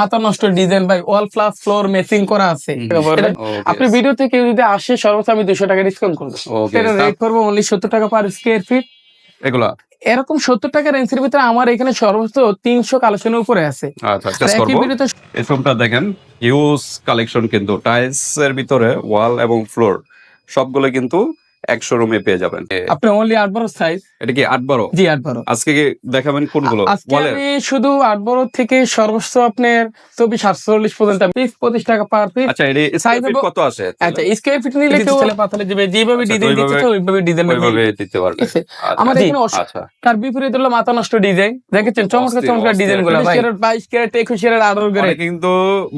মাথা নষ্ট ডিজাইন ভাই ওয়াল প্লাস ফ্লোর মেসিং করা আছে। আপনি ভিডিও থেকে যদি আসে সর্বোচ্চ আমি দুশো টাকা ডিসকাউন্ট করব। রেট করব অনলি সত্তর টাকা পার স্কোয়ার ফিট এগুলা? এরকম সত্তর টাকা রেঞ্জের ভিতরে আমার এখানে সর্বোচ্চ তিনশো কালেকশনের উপরে আছে। আচ্ছা এই রুমটা দেখেন হিউজ কালেকশন কিন্তু। টাইলস এর ভিতরে ওয়াল এবং ফ্লোর সবগুলো কিন্তু একশো রুমে পেয়ে যাবেন। আপনি অনলি আট বড় সাইজ এটা কি আট বারো জি আট বড়। আজকে দেখাবেন কোনগুলো? আজকে আমি শুধু আট বড় থেকে সর্বোচ্চ আপনার চব্বিশ আটচল্লিশ পর্যন্ত পিস পঁচিশ টাকা পার পিস আচ্ছা Size সাইজ কত আসে আচ্ছা স্কোয়ার ফিট নিলে কেউ পাতালে যাবে যেভাবে আচ্ছা, ডিজাইন ওইভাবে- দিচ্ছে ওইভাবে ডিজাইন ওইভাবে দিতে পারবে। আচ্ছা, এখানে আচ্ছা। তার বিপরীত হলো মাথা নষ্ট ডিজাইন দেখেছেন? চমৎকার চমৎকার ডিজাইনগুলো বাইশ ক্যারেট একুশ ক্যারেট আঠারো ক্যারেট। কিন্তু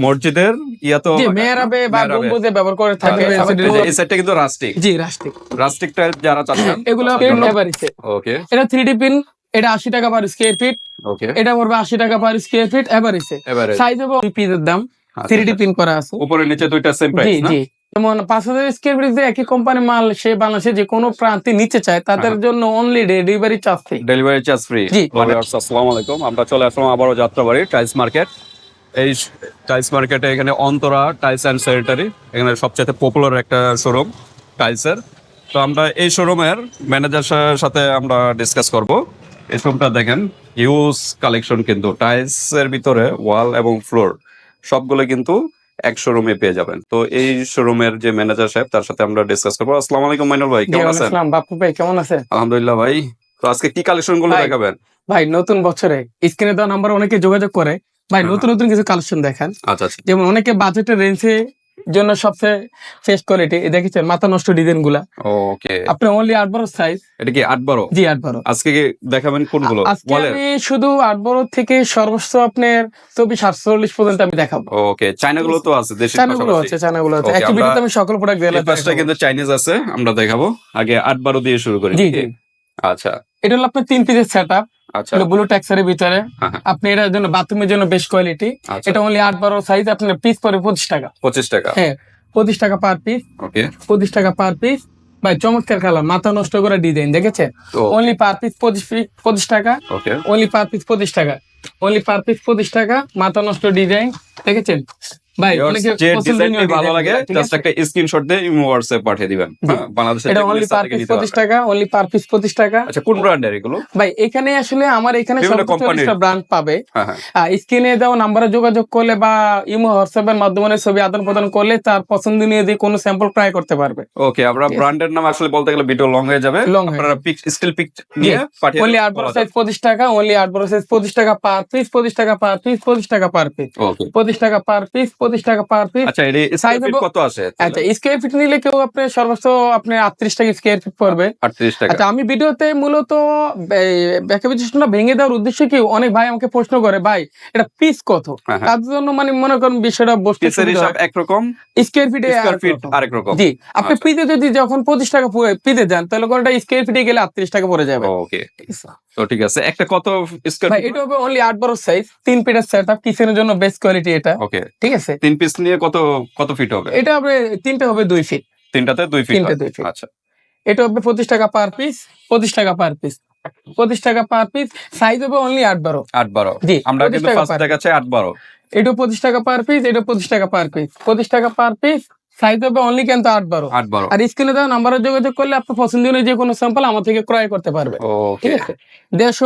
মসজিদের ইয়া তো মেয়েরাবে বা গম্বুজে ব্যবহার করে থাকে। আচ্ছা, এই সেটটা কিন্তু রাস্টিক জি রাষ্ট্রিক রাস্টিক টাইপ যারা চাচ্ছেন এগুলো এভারেজে ওকে এটা থ্রি ডি পিন এটা আশি টাকা পার স্কোয়ার ফিট ওকে এটা পড়বে আশি টাকা পার স্কোয়ার ফিট এভারেজে এবারে সাইজ হবে পিসের দাম আচ্ছা, থ্রি ডি পিন করা আছে। উপরে নিচে দুইটা সেম প্রাইস না? জি। যেমন পাঁচ হাজার স্কোয়ার ফিট একই কোম্পানির মাল সে বাংলাদেশে যে কোনো প্রান্তে নিচে চায় তাদের হ্যাঁ। জন্য only delivery charge free delivery charge free জি। আসসালামু আলাইকুম। আমরা চলে আসলাম আবারও যাত্রাবাড়ি টাইলস মার্কেট এই টাইলস মার্কেটে এখানে অন্তরা টাইলস অ্যান্ড স্যানিটারি এখানে সবচেয়ে পপুলার একটা শোরুম টাইলসের তো আমরা এই শোরুমের ম্যানেজার সাথে আমরা ডিসকাস করব। এই শোরুমটা দেখেন হিউজ কালেকশন কিন্তু। টাইলস এর ভিতরে ওয়াল এবং ফ্লোর সবগুলো কিন্তু এক শোরুমে পেয়ে যাবেন। তো এই শোরুমের যে ম্যানেজার সাহেব তার সাথে আমরা ডিসকাস করব। আসসালামু আলাইকুম মাইনুল ভাই কেমন আছেন? বাপু ভাই কেমন আছেন? আলহামদুলিল্লাহ ভাই। তো আজকে কি কালেকশনগুলো দেখাবেন? ভাই নতুন বছরে স্ক্রিনে দেওয়া নাম্বার অনেকে যোগাযোগ করে। ভাই হ্যাঁ। নতুন নতুন কিছু কালেকশন দেখান। আচ্ছা আচ্ছা। যেমন অনেকে বাজেটের রেঞ্জে জন্য সবচেয়ে ফেস্ট কোয়ালিটি দেখেছেন মাথা নষ্ট ডিজাইনগুলা ওকে আপনি অনলি আট বড় সাইজ এটা কি আট বারো জি আট বড়। আজকে দেখাবেন কোনগুলো? আজকে আমি শুধু আট বড় থেকে সর্বোচ্চ আপনার চব্বিশ আটচল্লিশ পর্যন্ত আমি দেখাবো। ওকে চাইনা গুলো তো আছে দেশের চ্যানেলগুলো পাশাপাশি। আছে আছে। Okay, একই আমরা ভিডিওতে আমি সকল প্রোডাক্ট পাশটা কিন্তু চাইনিজ আছে আমরা দেখাবো। আগে আট বারো দিয়ে শুরু করি। জি। আচ্ছা। এটা হলো আপনার তিন পিসের সেট আপ ব্লু ট্যাক্সারের ভিতরে। হ্যাঁ, হ্যাঁ। আপনি এটার জন্য বাথরুমের জন্য বেস্ট কোয়ালিটি আচ্ছা। এটা অনলি আট বারো সাইজ আপনার পিস পরে পঁচিশ টাকা। পঁচিশ টাকা। হ্যাঁ পঁচিশ টাকা পার পিস পঁচিশ টাকা পার পিস ভাই চমৎকার কালার মাথা নষ্ট করা ডিজাইন দেখেছেন? তো অনলি পার পিস পঁচিশ পঁচিশ টাকা। অনলি পার পিস পঁচিশ টাকা। অনলি পার পিস পঁচিশ টাকা মাথা নষ্ট ডিজাইন দেখেছেন? ভাই যে ডিজাইনটা ভালো লাগে জাস্ট একটা স্ক্রিনশট দিয়ে ইমো হোয়াটসঅ্যাপ পাঠিয়ে দিবেন। জি। হ্যাঁ, এটা অনলি পার পিস নিতে পঁচিশ পারবেন। টাকা অনলি পার পিস পঁচিশ টাকা। আচ্ছা কোন ব্র্যান্ডের এগুলো? ভাই এখানে আসলে আমার এখানে ব্র্যান্ড পাবে। হ্যাঁ হ্যাঁ। স্ক্রিনে দেওয়া নাম্বারে যোগাযোগ করলে বা ইমো হোয়াটসঅ্যাপের মাধ্যমে ছবি আদান প্রদান করলে তার পছন্দনীয় দিয়ে কোনো স্যাম্পল ট্রাই করতে পারবে। ওকে আমরা. ব্র্যান্ডের নাম আসলে বলতে গেলে ভিডিও লং হয়ে যাবে। আপনারা পিক স্টিল পিক নিয়ে পাঠিয়ে অনলি আট বড় সাইজ পঁচিশ টাকা অনলি আট বড় সাইজ পঁচিশ টাকা পার পিস পঁচিশ টাকা পার পিস পঁচিশ টাকা পার পিস ওকে পঁচিশ টাকা পার পিস পঁচিশ টাকা পার পিস আচ্ছা ফিট কত আসে আচ্ছা স্কোয়ার ফিট নিলে কেউ আপনার সর্বোচ্চ আপনি আটত্রিশ টাকা স্কোয়ার ফিট পড়বে। 38 টাকা। আচ্ছা আমি ভিডিওতে মূলত বে- ভেঙে দেওয়ার উদ্দেশ্য কি? অনেক ভাই আমাকে প্রশ্ন করে ভাই এটা পিস কত? হ্যাঁ, হ্যাঁ। তার জন্য মানে মনে করেন বিষয়টা বসতে একরকম স্কোয়ার ফিটে স্কয়ার ফিট আরেক রকম। জি আপনি আচ্ছা। পিতে যদি যখন পঁচিশ টাকা পিতে যান তাহলে কোনটা স্কোয়ার ফিটে গেলে আটত্রিশ টাকা পড়ে যাবে। ওকে তো ঠিক আছে একটা কত স্কয়ার ফিট এটা হবে অনলি আট বড় সাইজ তিন পিটার আপ কিচেনের জন্য বেস্ট কোয়ালিটি এটা। ওকে ঠিক আছে? তিন পিস নিয়ে কত কত ফিট হবে? এটা হবে তিনটা হবে দুই ফিট তিনটাতে দুই ফিট তিনটে দুই ফিট আচ্ছা। এটা হবে পঁচিশ টাকা পার পিস পঁচিশ টাকা পার পিস পঁচিশ টাকা পার পিস সাইজ হবে অনলি আট বারো। আট বারো। জি আমরা কিন্তু ফার্স্ট দেখাচ্ছি আট বারো। এটা পঁচিশ টাকা পার পিস এটা পঁচিশ টাকা পার পিস পঁচিশ টাকা পার পিস সাইজ হবে অনলি কিন্তু আট বারো। আট বারো। আর স্ক্রিনে দেওয়া নাম্বারে যোগাযোগ করলে আপনার পছন্দনীয় যে কোনো স্যাম্পল আমার থেকে ক্রয় করতে পারবে। ঠিক আছে?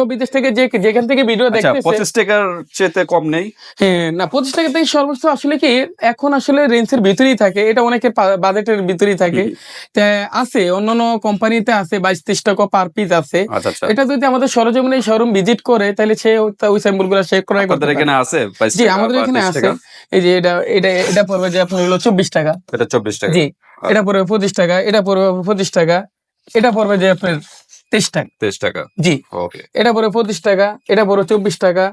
ও বিদেশ থেকে যে যেখান থেকে ভিডিও আচ্ছা পঁচিশ টাকার চেতে কম নেই। হ্যাঁ না পঁচিশ টাকা থেকে সর্বোচ্চ আসলে কি এখন আসলে রেঞ্জের ভিতরেই থাকে এটা অনেকের বাজেটের ভিতরেই থাকে। আছে অন্যান্য কোম্পানিতে আছে বাইশ ত্রিশ টাকা পার পিস আছে। আচ্ছা আচ্ছা। এটা যদি আমাদের সরজমিনে শোরুম ভিজিট করে তাহলে সে ওই স্যাম্পলগুলো সে ক্রয় করতে এখানে আছে জি আমাদের এখানে আছে। এই যে এটা এটা এটা পড়বে যে আপনার হলো চব্বিশ টাকা। এটা চব্বিশ টাকা। জি এটা পড়বে পঁচিশ টাকা এটা পড়বে পঁচিশ টাকা এটা পড়বে যে আপনার তেইশ টাকা। তেইশ টাকা? জি। ওকে। এটা পড়বে পঁচিশ টাকা এটা পড়বে চব্বিশ টাকা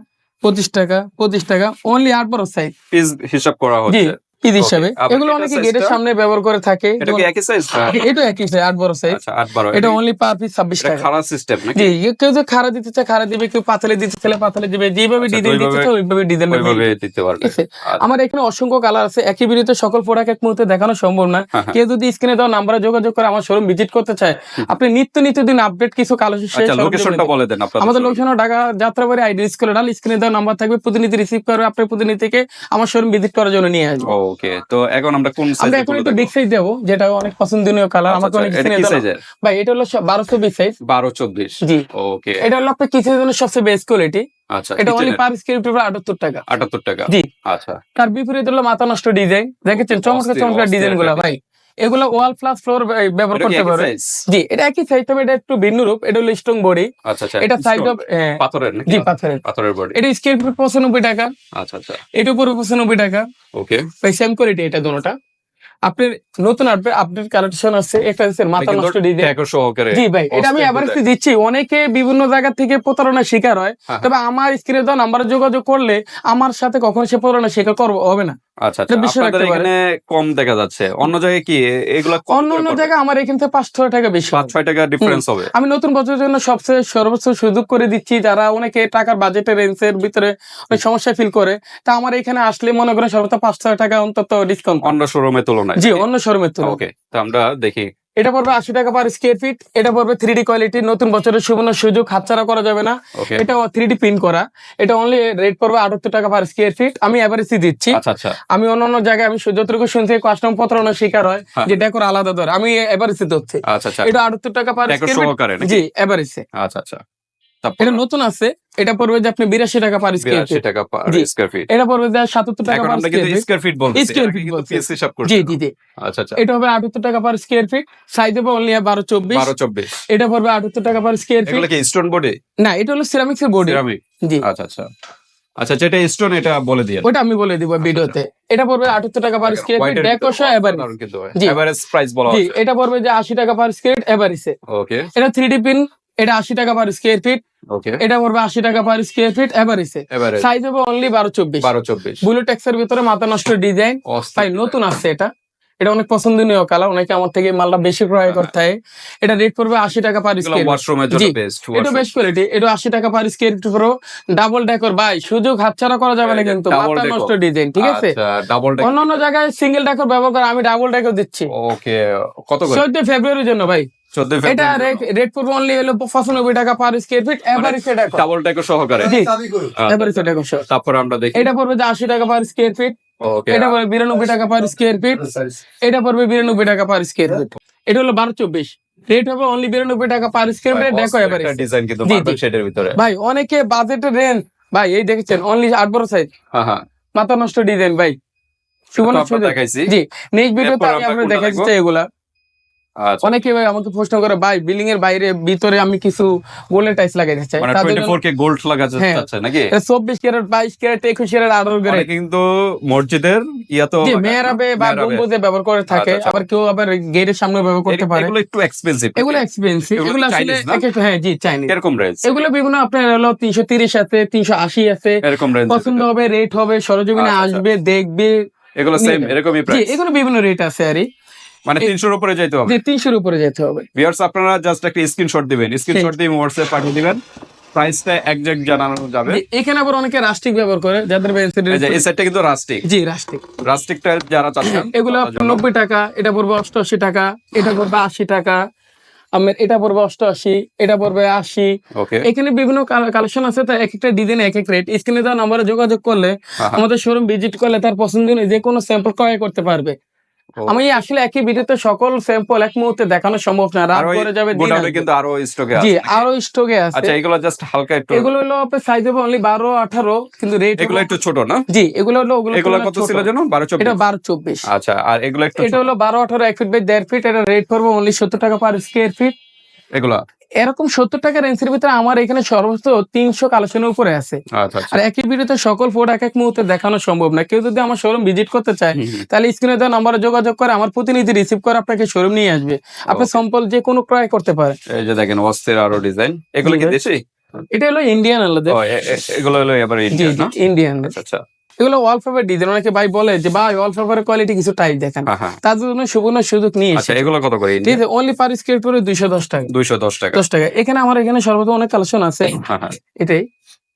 পঁচিশ টাকা পঁচিশ টাকা অনলি আট বড় সাইজ পিস হিসাব করা হচ্ছে। পিস হিসাবে। এগুলো অনেকে গেটের সামনে ব্যবহার করে থাকে। এটা কি একই সাইজ এটা একই size, আট বড় সাইজ আচ্ছা আট এটা অনলি পার পিস ছাব্বিশ টাকা। সিস্টেম নাকি? জি কেউ যে খাড়া দিতে চায় খাড়া দিবে কেউ পাতালে দিতে চাইলে পাতালে দিবে। যেভাবে আচ্ছা, ডিজাইন দিতে চায় ওইভাবে ডিজাইন ওইভাবে দিতে পারবে। আচ্ছা। আমার এখানে অসংখ্য কালার আছে। একই ভিডিওতে সকল প্রোডাক্ট এক মুহূর্তে দেখানো সম্ভব না। হ্যাঁ, হ্যাঁ। কেউ যদি স্ক্রিনে দেওয়া নাম্বারে যোগাযোগ করে আমার শোরুম ভিজিট করতে চায় আপনি নিত্য নিত্য দিন আপডেট কিছু কালো আচ্ছা লোকেশনটা বলে দেন আমাদের। লোকেশন ঢাকা যাত্রাবাড়ি আইডি স্কুলে ডাল স্ক্রিনে দেওয়া নাম্বার থাকবে। প্রতিনিধি রিসিভ করবে আপনার প্রতিনিধিকে আমার শোরুম ভিজিট করার জন্য নিয়ে আসবে। ওকে তো এখন আমরা কোন আমরা এখন একটু বিগ সাইজ দেব যেটা অনেক পছন্দনীয় কালার আমাকে অনেক আচ্ছা, দাও screen কি এ দেওয়া- সাইজের ভাই এটা হলো বারোশো বিগ সাইজ বারো চব্বিশ? জি। ওকে এটা হলো আপনার কিছু জন্য সবচেয়ে বেস্ট কোয়ালিটি আচ্ছা এটা অনলি পার স্ক্রিপ্ট ফিট আটাত্তর টাকা। এর আটাত্তর টাকা। জি। আচ্ছা। তার বিপরীতে হলো মাথা নষ্ট ডিজাইন দেখেছেন? চমৎকার চমৎকার ডিজাইনগুলা ভাই। এগুলো ওয়াল প্লাস ফ্লোর ব্যবহার করতে জি এটা একই সাইজ তবে এটা একটু ভিন্ন রূপ। এটা হলো স্ট্রং বডি আচ্ছা আচ্ছা এটা সাইজ অফ পাথরের জি পাথরের। পাথরের বডি এটা স্কোয়ার ফিট পঁচানব্বই টাকা। আচ্ছা আচ্ছা। এটা টাকা। ওকে সেম কোয়ালিটি এটা দুটোটা। আপনার নতুন আপডেট আপডেট কালেকশন আছে একটা আছে মাথা নষ্ট ডিজাইন সহকারে জি ভাই এটা আমি design। দিচ্ছি। অনেকে বিভিন্ন জায়গা থেকে প্রতারণার শিকার হয়। হ্যাঁ। তবে আমার স্ক্রিনে দেওয়া নাম্বারে যোগাযোগ করলে আমার সাথে কখনো সে প্রতারণা শিকার করব হবে না। আচ্ছা আচ্ছা। এটা আপনাদের এখানে কম দেখা যাচ্ছে। অন্য জায়গায় কি? এগুলা অন্য অন্য জায়গায় আমার এখান থেকে পাঁচ ছয় টাকা বেশি পাঁচ ছয় টাকা ডিফারেন্স হবে। আমি নতুন বছরের জন্য সবচেয়ে সর্বোচ্চ সুযোগ করে দিচ্ছি যারা অনেকে টাকার বাজেটের রেঞ্জের ভিতরে অনেক সমস্যা ফিল করে। তা আমার এখানে আসলে মনে করেন সর্বোচ্চ পাঁচ ছয় টাকা অন্তত ডিসকাউন্ট অন্য শোরুমের তুলনায়। জি অন্য শোরুমের তুলনায়। ওকে তো আমরা দেখি। এটা পড়বে আশি টাকা পার স্কোয়ার ফিট এটা পড়বে থ্রি ডি কোয়ালিটি নতুন বছরের সুবর্ণ সুযোগ হাতছাড়া করা যাবে না। এটা থ্রি ডি প্রিন্ট করা। এটা অনলি রেট পড়বে আটাত্তর টাকা পার স্কোয়ার ফিট আমি এভারেজই দিচ্ছি। আচ্ছা আচ্ছা। আমি অন্য অন্য জায়গায় আমি যতটুকু শুনছি কাস্টম পত্র প্রতারণার শিকার হয় হ্যাঁ। যে ডেকোর আলাদা ধর আমি এভারেজে ধরছি আচ্ছা এটা আটাত্তর টাকা পার স্কোয়ার ফিট জি এভারেজে আচ্ছা আচ্ছা। এটা নতুন আছে এটা পড়বে যে আপনি বিরাশি টাকা পার স্কোয়ার টাকা পার স্কোয়ার ফিট এটা পড়বে যে সাতাত্তর টাকা পার স্কোয়ার কিন্তু ফিট স্কোয়ার ফিট বলছি Square আগে feet কিন্তু বলছি। পিস হিসাব করছি জি জি জি। আচ্ছা আচ্ছা। এটা হবে আটাত্তর টাকা পার স্কোয়ার ফিট সাইজ হবে অনলি বারো চব্বিশ। বারো চব্বিশ। এটা পড়বে আটাত্তর টাকা পার স্কোয়ার ফিট এগুলো কি স্টোন বডি না এটা হলো সিরামিক্স এর বডি সিরামিক জি। আচ্ছা আচ্ছা। আচ্ছা যেটা স্টোন এটা বলে দিয়ে ওটা আমি বলে দিব ভিডিওতে। এটা পড়বে আটাত্তর টাকা পার স্কোয়ার ফিট ডেকোশো এভারেজ এভারেজ প্রাইস বলা এটা পড়বে যে আশি টাকা পার স্কোয়ার এভারেজে ওকে এটা থ্রি ডি পিন এটা আশি টাকা পার স্কোয়ার ফিট এটা পড়বে আশি টাকা পার স্কোয়ার ফিট এভারেজে সাইজ হবে অনলি বারো চব্বিশ। বারো চব্বিশ। বুলেট এক্সের ভিতরে মাথা নষ্ট ডিজাইন নতুন আসছে এটা। এটা অনেক পছন্দনীয় কালার। অনেকে আমার থেকে মালটা বেশি ক্রয় করতে হয় এটা রেট পড়বে আশি টাকা পার স্কোয়ার এটা বেস্ট কোয়ালিটি এটা আশি টাকা পার স্কোয়ার পুরো ডাবল ডেকর ভাই সুযোগ হাতছাড়া করা যাবে না কিন্তু। মাথা নষ্ট ডিজাইন ঠিক আছে? আচ্ছা ডাবল অন্য অন্য জায়গায় সিঙ্গেল ডেকর ব্যবহার করে আমি ডাবল ডেকর দিচ্ছি। ওকে কত চোদ্দ ফেব্রুয়ারির জন্য ভাই। 14 এটা রেট পড়বে অনলি হলো পঁচানব্বই টাকা per square feet average decor double টেকো সহকারে। জি। আচ্ছা, এভারেজ ডেকর তারপর আমরা দেখি। এটা পড়বে যে টাকা পার স্কোয়ার ফিট এটা পড়বে টাকা পার স্কোয়ার ফিট এটা পড়বে বিরানব্বই টাকা পার স্কোয়ার ফিট এটা হলো বারো চব্বিশ। রেট হবে অনলি বিরানব্বই টাকা পার স্কোয়ার ফিট দেখো এভারেজ ডিজাইন কিন্তু মার্বেল শেডের ভিতরে। ভাই অনেকে বাজেটের রেঞ্জ ভাই এই দেখেছেন অনলি আট বড় সাইজ হ্যাঁ হ্যাঁ। মাথা নষ্ট ডিজাইন ভাই। সুবর্ণ দেখাইছি। জি নেক্সট ভিডিওতে আমি আপনাদের? চাই এগুলা। আচ্ছা অনেকে আমাকে প্রশ্ন করে ভাই বিল্ডিং এর বাইরে ভিতরে আমি কিছু গোল্ডেন টাইলস লাগাইতে চাই? মানে 24 কে গোল্ড লাগাতে হ্যাঁ। চাচ্ছে নাকি? চব্বিশ ক্যারেট বাইশ ক্যারেট একুশ ক্যারেট আঠারো ক্যারেট। কিন্তু মসজিদের ইয়া তো বা গম্বুজে ব্যবহার করে থাকে আচ্ছা, আচ্ছা। আবার কেউ আবার গেটের সামনে ব্যবহার করতে পারে। এগুলো একটু এক্সপেন্সিভ এগুলো এক্সপেন্সিভ এগুলো আসলে হ্যাঁ জি চাইনিজ এরকম রেঞ্জ এগুলো বিভিন্ন আপনার হলো তিনশো তিরিশ আছে তিনশো আশি আছে। এরকম রেঞ্জ পছন্দ হবে রেট হবে সরজমিনে আচ্ছা, আচ্ছা। আসবে দেখবে। এগুলো সেম এরকমই প্রাইস এগুলো বিভিন্ন রেট আছে আরই মানে 300 এর উপরে হবে। উপরে যেতে হবে। ভিউয়ার্স আপনারা জাস্ট একটা স্ক্রিনশট দিবেন। স্ক্রিনশট দিয়ে পাঠিয়ে দিবেন। প্রাইসটা একজ্যাক্ট জানানো যাবে। এখানে আবার অনেকে রাস্টিক ব্যবহার করে। যাদের এই সেটটা কিন্তু রাস্টিক জি রাস্টিক রাস্টিক টাইপ যারা চাচ্ছেন এগুলো তাদের আপনার জন্য। নব্বই টাকা এটা পড়বে অষ্টআশি টাকা এটা পড়বে আশি টাকা আমার এটা পড়বে অষ্টআশি এটা পড়বে আশি। ওকে এখানে বিভিন্ন কালেকশন আছে তো এক একটা ডিজাইন এক এক রেট স্ক্রিনে দেওয়া নাম্বারে যোগাযোগ করলে হ্যাঁ, আমাদের শোরুম ভিজিট করলে তার পছন্দ যে কোনো স্যাম্পল ক্রয় করতে পারবে। আমি আসলে একই ভিডিওতে সকল স্যাম্পল এক মুহূর্তে দেখানো সম্ভব না রাত করে যাবে দিন গোডাউনে কিন্তু আরও স্টকে আছে জি আরও স্টকে আছে আচ্ছা এগুলো জাস্ট হালকা একটু এগুলো হলো আপনার সাইজ হবে অনলি বারো আঠারো কিন্তু রেট এগুলো একটু ছোট না? জি এগুলো হলো ওগুলো এগুলো কত ছিল জানো 12 24 এটা চব্বিশ। বারো চব্বিশ আচ্ছা আর এগুলো একটু এটা হলো বারো আঠারো এক ফিট বাই 1.5 ফিট এটা রেট পড়বে অনলি সত্তর টাকা পার স্কয়ার ফিট এগুলা? এরকম সত্তর টাকা রেঞ্জের ভিতরে আমার এখানে সর্বোচ্চ তিনশো কালেকশনের উপরে আছে। আচ্ছা আচ্ছা। আর একই ভিডিওতে সকল ফোর্ড এক এক মুহূর্তে দেখানো সম্ভব না। কেউ যদি আমার শোরুম ভিজিট করতে চায়। তাহলে স্ক্রিনে দেওয়া নাম্বারে যোগাযোগ করে আমার প্রতিনিধি রিসিভ করে আপনাকে শোরুম নিয়ে আসবে। আপনি. সম্পল যে কোনো ক্রয় করতে পারেন। এই যে দেখেন অস্থির আরও ডিজাইন এগুলো কি দেশি? এটা হলো ইন্ডিয়ান আলাদা এগুলো হলো এবার ইন্ডিয়ান ইন্ডিয়ান আচ্ছা আচ্ছা। এগুলো ওয়ালপেপার ডিজাইন অনেকে ভাই বলে যে ভাই ওয়ালপেপারের কোয়ালিটি কিছু টাইপ দেখেন। হ্যাঁ হ্যাঁ। তার জন্য সুবর্ণ সুযোগ নিয়ে আচ্ছা এগুলো কত করে? ঠিক আছে অনলি পার স্কোয়ার পরে দুইশো দশ টাকা। দুইশো দশ টাকা। দশ টাকা। এখানে আমার এখানে সর্বত অনেক কালেকশন আছে। এটাই।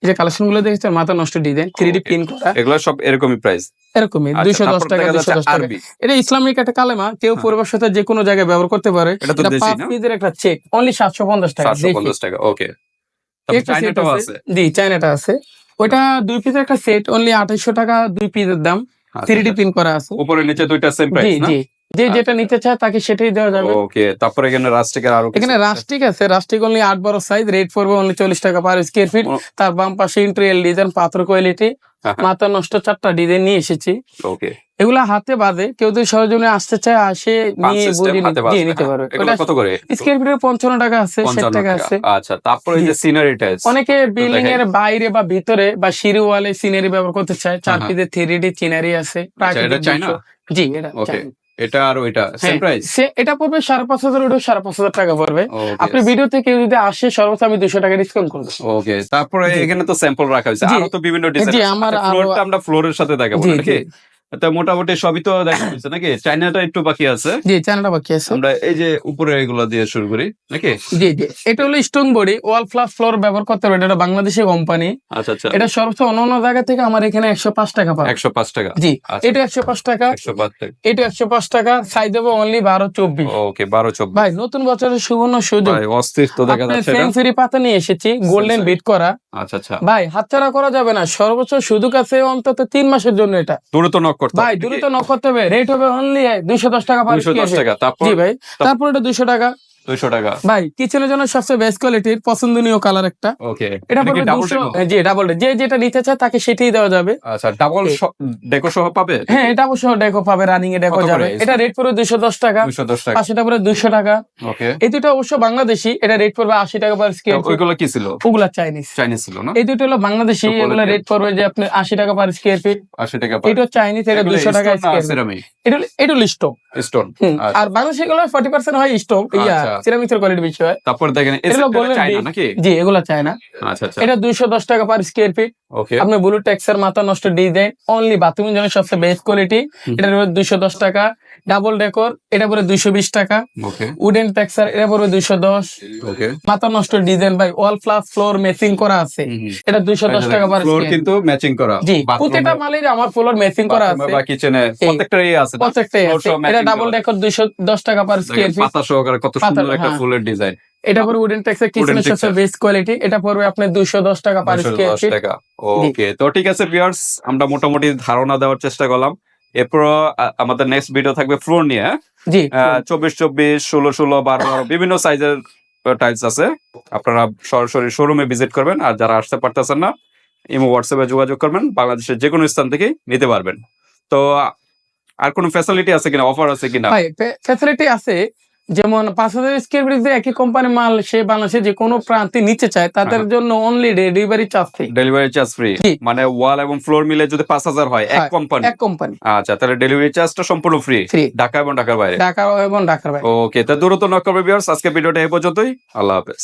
এই যে কালেকশনগুলো দেখেছেন মাথা নষ্ট ডিজাইন থ্রি ডি. প্রিন্ট করা। এগুলো সব এরকমই প্রাইস এরকমই দুইশো দশ টাকা দুইশো দশ টাকা। এটা ইসলামিক একটা কালেমা কেউ হ্যাঁ। পরিবার সাথে যে কোনো জায়গায় ব্যবহার করতে পারে। এটা পাঁচ একটা চেক অনলি সাতশো পঞ্চাশ টাকা সাতশো পঞ্চাশ টাকা ওকে জি চাইনাটা আছে। ওইটা দুই পিসের একটা সেট অনলি আঠাইশো টাকা দুই পিসের দাম। Three D. প্রিন্ট করা আছে। উপরে নিচে দুইটা সেম প্রাইস না? জি। যে যেটা নিতে চায় তাকে সেটাই দেওয়া যাবে। ওকে তারপরে এখানে রাস্টিকের আরও এখানে রাস্টিক আছে রাস্টিক অনলি আট বড় সাইজ রেট পড়বে অনলি চল্লিশ টাকা পার স্কোয়ার ফিট তার বাম পাশে ইন্টেরিয়াল ডিজাইন পাথর কোয়ালিটি হ্যাঁ, হ্যাঁ। মাথা নষ্ট চারটা ডিজাইন নিয়ে এসেছি। ওকে। এগুলা হাতে বাদে কেউ যদি সরজনে আসতে চায় আসে নিয়ে হাতে নিতে-। পারবে। কত করে? স্কোয়ার ফিটের পঞ্চান্ন টাকা আছে ষাট পঞ্চান্ন টাকা টাকা। আছে। আচ্ছা তারপরে এই যে সিনারি টাইলস অনেকে বিল্ডিং এর বাইরে বা ভিতরে বা সিঁড়ি ওয়ালে সিনারি ব্যবহার করতে চায়। চার থ্রি ডি সিনারি আছে। আচ্ছা? জি এটা ওকে। এটা আর ওইটা সেম হ্যাঁ, প্রাইস এটা পড়বে সাড়ে পাঁচ হাজার ওটা সাড়ে পাঁচ হাজার টাকা পড়বে। আপনি ভিডিওতে ভিডিও থেকে যদি আসে সর্বোচ্চ আমি দুশো টাকা ডিসকাউন্ট করব ওকে তারপরে এখানে তো স্যাম্পল রাখা হয়েছে। আরও তো বিভিন্ন ডিজাইন আমার আমরা ফ্লোরের সাথে দেখাবো নাকি। তো মোটামুটি সবই তো দেখা হয়েছে নাকি? চাইনাটা একটু বাকি আছে। জি চ্যানেলটা বাকি আছে। আমরা এই যে উপরে এগুলো দিয়ে শুরু করি নাকি? জি জি। এটা হলো stone body wall plus floor ব্যবহার করতে পারবে এটা বাংলাদেশি কোম্পানি। আচ্ছা আচ্ছা। এটা সর্বোচ্চ অন্য অন্য জায়গা থেকে আমার এখানে একশো পাঁচ টাকা পাবে। একশো পাঁচ টাকা? জি আচ্ছা। এটা একশো পাঁচ টাকা। একশো পাঁচ টাকা। এটা একশো পাঁচ টাকা। সাইজ দেবো অনলি বারো চব্বিশ। ওকে বারো চব্বিশ। ভাই নতুন বছরের সুবর্ণ সুযোগ। ভাই অস্থির তো দেখা যাচ্ছে। সেঞ্চুরি পাতা নিয়ে এসেছি গোল্ডেন। বিট করা। আচ্ছা আচ্ছা। ভাই হাতছাড়া করা যাবে না। সর্বোচ্চ সুযোগ আছে অন্তত তিন মাসের জন্য এটা। দ্রুত নক করতে ভাই দ্রুত নক করতে হবে। রেট হবে অনলি দুইশো দশ টাকা পার দশ। টাকা তারপর জি ভাই তারপর এটা দুইশো টাকা। দুইশো টাকা। ভাই কিচেনের জন্য সবচেয়ে বেস্ট কোয়ালিটির পছন্দনীয় কালার একটা? ওকে এটা পড়বে ডাবল জি ডাবল যে যেটা নিতে চায় তাকে সেটাই দেওয়া যাবে। আচ্ছা ডাবল ডেকো সহ পাবে? হ্যাঁ এটা অবশ্য ডেকো পাবে রানিং এ ডেকো যাবে। এই এটা রেট পড়বে দুইশো দশ টাকা। দুইশো দশ টাকা। পাঁচশোটা পরে দুইশো টাকা। ওকে এই দুটো অবশ্য বাংলাদেশি এটা রেট পড়বে আশি টাকা পার স্কোয়ার ওইগুলো কি ছিল? ওগুলা চাইনিজ চাইনিজ ছিল না? এই দুটো হলো বাংলাদেশি এগুলো রেট পড়বে যে আপনি আশি টাকা পার স্কোয়ার ফিট আশি টাকা এটা চাইনিজ এটা দুশো টাকা স্কোয়ার এটা এটা স্টোক স্টোন আর বাংলাদেশি গুলো ফর্টি পার্সেন্ট হয় স্টোক ইয়া আচ্ছা। সিরামিক্সের কোয়ালিটি বেশি হয়। তারপর দেখেন এগুলো চাইনা নাকি? জি এগুলা চায় না আচ্ছা আচ্ছা। এটা দুইশো দশ টাকা পার স্কোয়ার ফিট ওকে আপনি ব্লু টেক্সের মাথা নষ্ট ডিজাইন অনলি বাথরুমের জন্য সবচেয়ে বেস্ট কোয়ালিটি এটা পড়বে দুইশো দশ টাকা। ডাবল ডেকোর এটা পড়বে দুইশো বিশ টাকা। ওকে উডেন টেক্সার এটা পড়বে দুইশো দশ। ওকে মাথা নষ্ট ডিজাইন ভাই ওয়াল ফ্লাস ফ্লোর ম্যাচিং করা আছে। এটা দুইশো দশ টাকা পার ফ্লোর কিন্তু ম্যাচিং করা। জি এ- মালের আমার ফ্লোর ম্যাচিং করা আছে। বা কিচেনে প্রত্যেকটাই আছে? প্রত্যেকটাই আছে। এটা ডাবল করা। ডেকোর দুইশো দশ টাকা পার স্কোয়ার ফিট পাতা সহকারে কত পাতা, সুন্দর একটা হ্যাঁ। ফুলের ডিজাইন এটা পড়বে উডেন টেক্সের কিচেনের texture। বেস্ট কোয়ালিটি এটা পড়বে আপনার দুইশো দশ টাকা পার স্কোয়ার ফিট টাকা। ওকে তো ঠিক আছে ভিউয়ার্স আমরা মোটামুটি ধারণা দেওয়ার চেষ্টা করলাম। এরপর আমাদের নেক্সট ভিডিও থাকবে ফ্লোর নিয়ে জি চব্বিশ চব্বিশ ষোলো ষোলো বারো বিভিন্ন সাইজের টাইলস আছে। আপনারা সরাসরি শোরুমে ভিজিট করবেন আর যারা আসতে পারতেছেন না ইমো হোয়াটসঅ্যাপে যোগাযোগ করবেন বাংলাদেশের যে কোনো স্থান থেকেই নিতে পারবেন। তো আর কোনো ফ্যাসিলিটি আছে কিনা? অফার আছে কিনা? ফ্যাসিলিটি আছে যেমন পাঁচ হাজার স্কোয়ার ফিট একই কোম্পানি মাল সে বাংলাদেশে যে কোনো প্রান্তে নিচে চায় তাদের হ্যাঁ। জন্য only delivery charge free delivery charge free মানে ওয়াল এবং ফ্লোর মিলে যদি পাঁচ হাজার হয় এক কোম্পানি এক কোম্পানি আচ্ছা তাহলে ডেলিভারি চার্জটা সম্পূর্ণ ফ্রি ঢাকা এবং ঢাকার বাইরে। ঢাকা এবং ঢাকার বাইরে। ওকে তা দূরত্ব নক করবে আজকে ভিডিওটা এই পর্যন্তই। আল্লাহ হাফেজ।